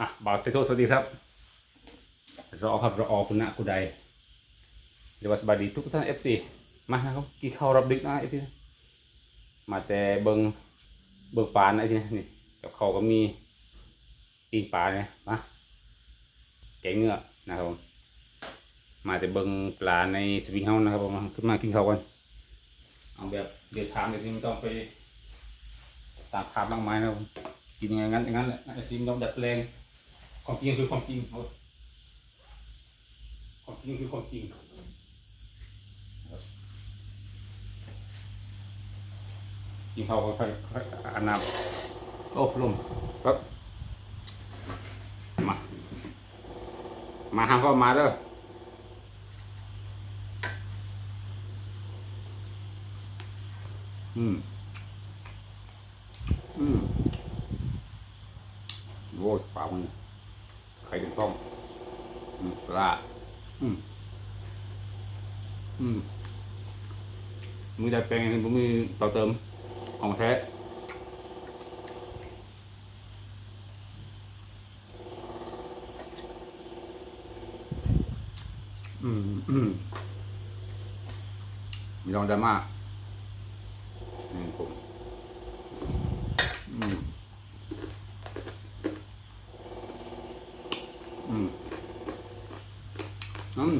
อะบ่าวเตโซสวัสดีครับ รอครับรอคุณนะคุณใดเดี๋ยวว่าสบายดีทุกท่านเอฟซีมานะครับกินข้าวรับดึกนะไอ้ที่มาแต่เบิงเบิงปานไอ้ที่นี่กับเขาวก็มีปีงปลาเนี่ยมาแกงเนื้อนะครับผมมาแต่เบิงปลาในสวิงเฮานะครับผมมาขึ้นมากินข้าวกันเอาแบบเดือดทางเลยที่ไม่ต้องไปสางภาพมากมายนะครับกินยังไงงั้นอย่างนั้นแหละไอ้ที่ไม่ต้องดัดแปลง ความจริงคือความจริงเอาความจริงคือความจริงกินข้าวค่อยๆค่อยอาบน้ำโอ้ลมครับมา มาห้ามก็มาเด้ออืม อืมโว้ยปากมันไข่ถึง ต้องอืมปลาอืมอืมมือดัดแปลงผมมือต่อเติมของแท้อืมอืมม่ต้องดราม่านี่ผมอืม อืม อืม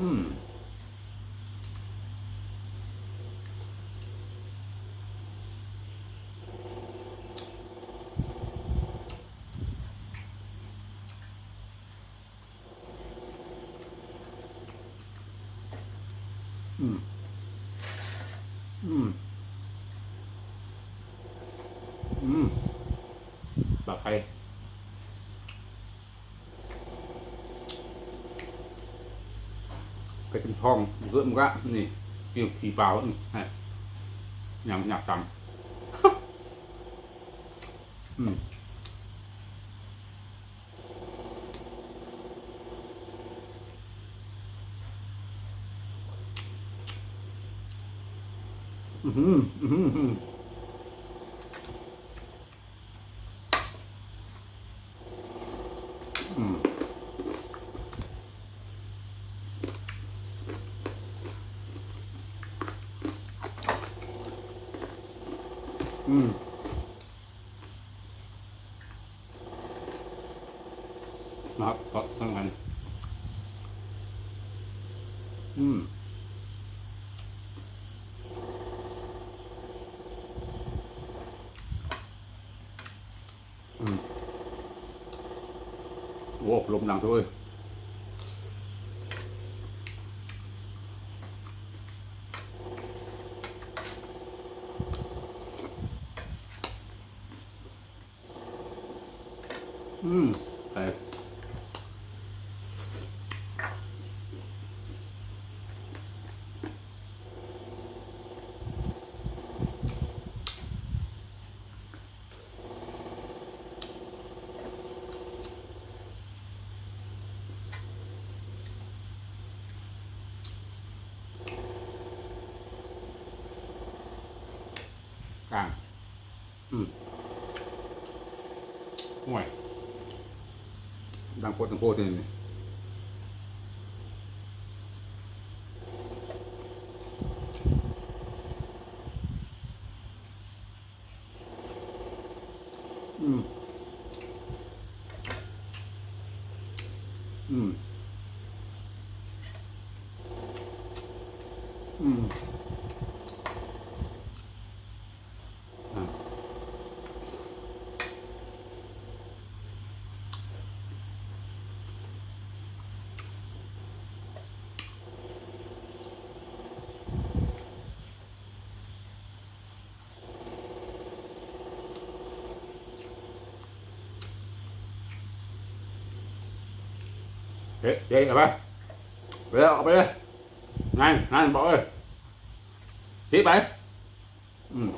อื มอืมอืมอืมปลาไข่ไปเป็นท องเยอะมันก็นี่เกี่ยวขี่เปล่าอืมให้ยำหยับจำ อืม อือหืออือหืออื้อหืออืมอืมนะครับ โอ้ลมดังด้วยอืม อืมห่วยดังโคตรดังโคตรเลยนี่อืม อืม อืม เด็กเด็กเอาไปไปแล้วเอาไปเลยนั่นนั่นบอกเลยสีไปอืม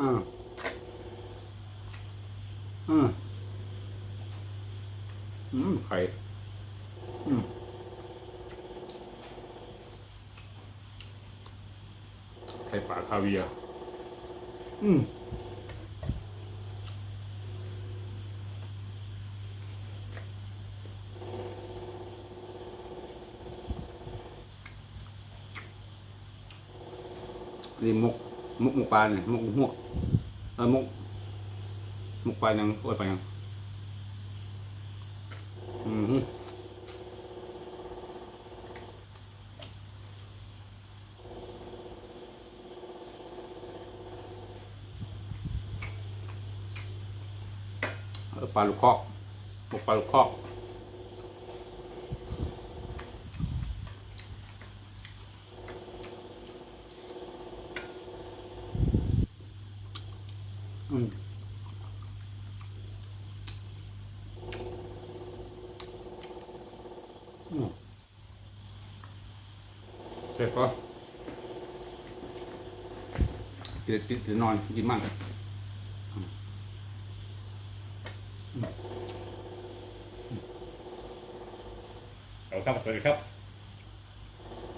อืมอืมอืมไข่ ไข่ปลาคาเวียร์อืมนี่มุกมุกหมุกปลาเนี่ยมุกหมวกเออมุกมุกปลายังโอ้ยปลายัง อืมเออ ปลาลูกคอกหมกปลาลูกคอกอืมอืมเสร็จก็กินกินกินนอนกินมากอืมอืมเอา ครับสวัสดีครับ